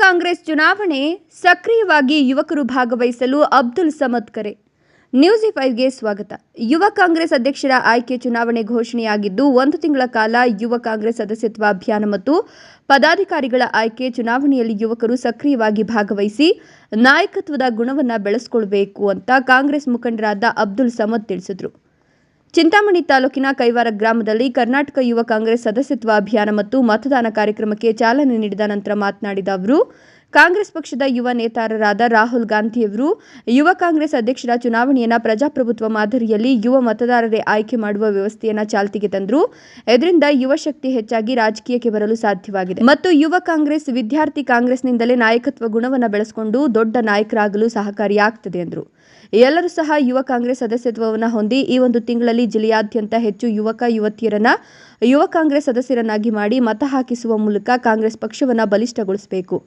ಕಾಂಗ್ರೆಸ್ ಚುನಾವಣೆ ಸಕ್ರಿಯವಾಗಿ ಯುವಕರು ಭಾಗವಹಿಸಲು ಅಬ್ದುಲ್ ಸಮದ್ ಕರೆ. ನ್ಯೂಸ್ ಫೈವ್ಗೆ ಸ್ವಾಗತ. ಯುವ ಕಾಂಗ್ರೆಸ್ ಅಧ್ಯಕ್ಷರ ಆಯ್ಕೆ ಚುನಾವಣೆ ಘೋಷಣೆಯಾಗಿದ್ದು, ಒಂದು ತಿಂಗಳ ಕಾಲ ಯುವ ಕಾಂಗ್ರೆಸ್ ಸದಸ್ಯತ್ವ ಅಭಿಯಾನ ಮತ್ತು ಪದಾಧಿಕಾರಿಗಳ ಆಯ್ಕೆ ಚುನಾವಣೆಯಲ್ಲಿ ಯುವಕರು ಸಕ್ರಿಯವಾಗಿ ಭಾಗವಹಿಸಿ ನಾಯಕತ್ವದ ಗುಣವನ್ನು ಬೆಳೆಸಿಕೊಳ್ಬೇಕು ಅಂತ ಕಾಂಗ್ರೆಸ್ ಮುಖಂಡರಾದ ಅಬ್ದುಲ್ ಸಮದ್ ತಿಳಿಸಿದರು. ಚಿಂತಾಮಣಿ ತಾಲೂಕಿನ ಕೈವಾರ ಗ್ರಾಮದಲ್ಲಿ ಕರ್ನಾಟಕ ಯುವ ಕಾಂಗ್ರೆಸ್ ಸದಸ್ಯತ್ವ ಅಭಿಯಾನ ಮತ್ತು ಮತದಾನ ಕಾರ್ಯಕ್ರಮಕ್ಕೆ ಚಾಲನೆ ನೀಡಿದ ನಂತರ ಮಾತನಾಡಿದ ಅವರು, ಕಾಂಗ್ರೆಸ್ ಪಕ್ಷದ ಯುವ ನೇತಾರರಾದ ರಾಹುಲ್ ಗಾಂಧಿಯವರು ಯುವ ಕಾಂಗ್ರೆಸ್ ಅಧ್ಯಕ್ಷರ ಚುನಾವಣೆಯನ್ನ ಪ್ರಜಾಪ್ರಭುತ್ವ ಮಾದರಿಯಲ್ಲಿ ಯುವ ಮತದಾರರೇ ಆಯ್ಕೆ ಮಾಡುವ ವ್ಯವಸ್ಥೆಯನ್ನ ಚಾಲ್ತಿಗೆ ತಂದರು. ಇದರಿಂದ ಯುವ ಶಕ್ತಿ ಹೆಚ್ಚಾಗಿ ರಾಜಕೀಯಕ್ಕೆ ಬರಲು ಸಾಧ್ಯವಾಗಿದೆ. ಮತ್ತು ಯುವ ಕಾಂಗ್ರೆಸ್ ವಿದ್ಯಾರ್ಥಿ ಕಾಂಗ್ರೆಸ್ನಿಂದಲೇ ನಾಯಕತ್ವ ಗುಣವನ್ನು ಬೆಳೆಸಿಕೊಂಡು ದೊಡ್ಡ ನಾಯಕರಾಗಲು ಸಹಕಾರಿಯಾಗ್ತದೆ, ಎಂದರು. ಎಲ್ಲರೂ ಸಹ ಯುವ ಕಾಂಗ್ರೆಸ್ ಸದಸ್ಯತ್ವವನ್ನು ಹೊಂದಿ ಈ ಒಂದು ತಿಂಗಳಲ್ಲಿ ಜಿಲ್ಲೆಯಾದ್ಯಂತ ಹೆಚ್ಚು ಯುವಕ, ಯುವತಿಯರನ್ನ ಯುವ ಕಾಂಗ್ರೆಸ್ ಸದಸ್ಯರನ್ನಾಗಿ ಮಾಡಿ ಮತ ಹಾಕಿಸುವ ಮೂಲಕ ಕಾಂಗ್ರೆಸ್ ಪಕ್ಷವನ್ನು ಬಲಿಷ್ಠಗೊಳಿಸಬೇಕು.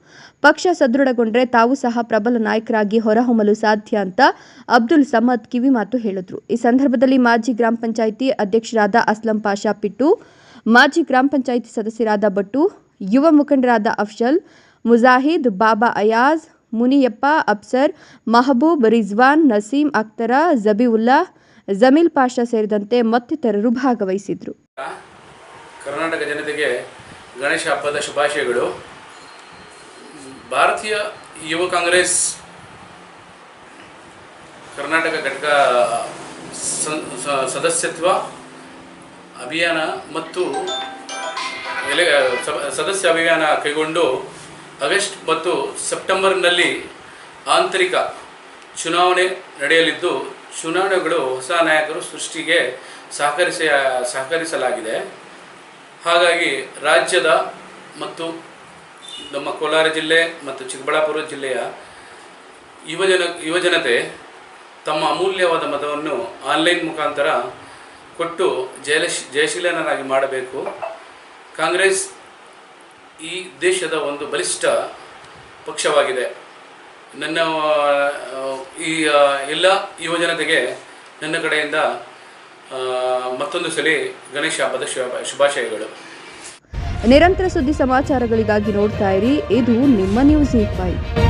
ಪಕ್ಷ ಸದೃಢಗೊಂಡ್ರೆ ತಾವು ಸಹ ಪ್ರಬಲ ನಾಯಕರಾಗಿ ಹೊರಹೊಮ್ಮಲು ಸಾಧ್ಯ ಅಂತ ಅಬ್ದುಲ್ ಸಮದ್ ಕಿವಿಮಾತು ಹೇಳಿದ್ರು. ಈ ಸಂದರ್ಭದಲ್ಲಿ ಮಾಜಿ ಗ್ರಾಮ ಪಂಚಾಯಿತಿ ಅಧ್ಯಕ್ಷರಾದ ಅಸ್ಲಂ ಪಾಷಾ ಪಿಟ್ಟು, ಮಾಜಿ ಗ್ರಾಮ ಪಂಚಾಯಿತಿ ಸದಸ್ಯರಾದ ಭಟ್ಟು, ಯುವ ಮುಖಂಡರಾದ ಅಫ್ಜಲ್ ಮುಜಾಹಿದ್, ಬಾಬಾ ಅಯಾಜ್ ಮುನಿಯಪ್ಪ ಅಪ್ಸರ್ ಮಹಬೂಬ್, ರಿಜ್ವಾನ್, ನಸೀಂ, ಅಖ್ತರ, ಜಬೀವುಲ್ಲಾ, ಜಮೀಲ್ ಪಾಷಾ ಸೇರಿದಂತೆ ಮತ್ತಿತರರು ಭಾಗವಹಿಸಿದ್ರು. ಕರ್ನಾಟಕ ಜನತೆಗೆ ಗಣೇಶ ಹಬ್ಬದ ಶುಭಾಶಯಗಳು. ಭಾರತೀಯ ಯುವ ಕಾಂಗ್ರೆಸ್ ಕರ್ನಾಟಕ ಘಟಕ ಸದಸ್ಯತ್ವ ಅಭಿಯಾನ ಮತ್ತು ಸದಸ್ಯ ಅಭಿಯಾನ ಕೈಗೊಂಡು ಆಗಸ್ಟ್ ಮತ್ತು ಸೆಪ್ಟೆಂಬರ್ನಲ್ಲಿ ಆಂತರಿಕ ಚುನಾವಣೆ ನಡೆಯಲಿದ್ದು, ಚುನಾವಣೆಗಳು ಹೊಸ ನಾಯಕರು ಸೃಷ್ಟಿಗೆ ಸಹಕರಿಸ, ಸಹಕರಿಸಲಾಗಿದೆ. ಹಾಗಾಗಿ ರಾಜ್ಯದ ಮತ್ತು ನಮ್ಮ ಕೋಲಾರ ಜಿಲ್ಲೆ ಮತ್ತು ಚಿಕ್ಕಬಳ್ಳಾಪುರ ಜಿಲ್ಲೆಯ ಯುವಜನ ಯುವಜನತೆ ತಮ್ಮ ಅಮೂಲ್ಯವಾದ ಮತವನ್ನು ಆನ್ಲೈನ್ ಮುಖಾಂತರ ಕೊಟ್ಟು ಜಯಲಶ್, ಜಯಶೀಲನರಾಗಿ ಮಾಡಬೇಕು. ಕಾಂಗ್ರೆಸ್ ಈ ದೇಶದ ಒಂದು ಬಲಿಷ್ಠ ಪಕ್ಷವಾಗಿದೆ. ನನ್ನ ಈ ಎಲ್ಲ ಯುವಜನತೆಗೆ ನನ್ನ ಕಡೆಯಿಂದ ಮತ್ತೊಂದು ಸಲ ಗಣೇಶ ಹಬ್ಬದ ಶುಭ, ಶುಭಾಶಯಗಳು. ನಿರಂತರ ಸುದ್ದಿ ಸಮಾಚಾರಗಳಿಗಾಗಿ ನೋಡ್ತಾ ಇರಿ. ಇದು ನಿಮ್ಮ ನ್ಯೂಸ್ ಫೈವ್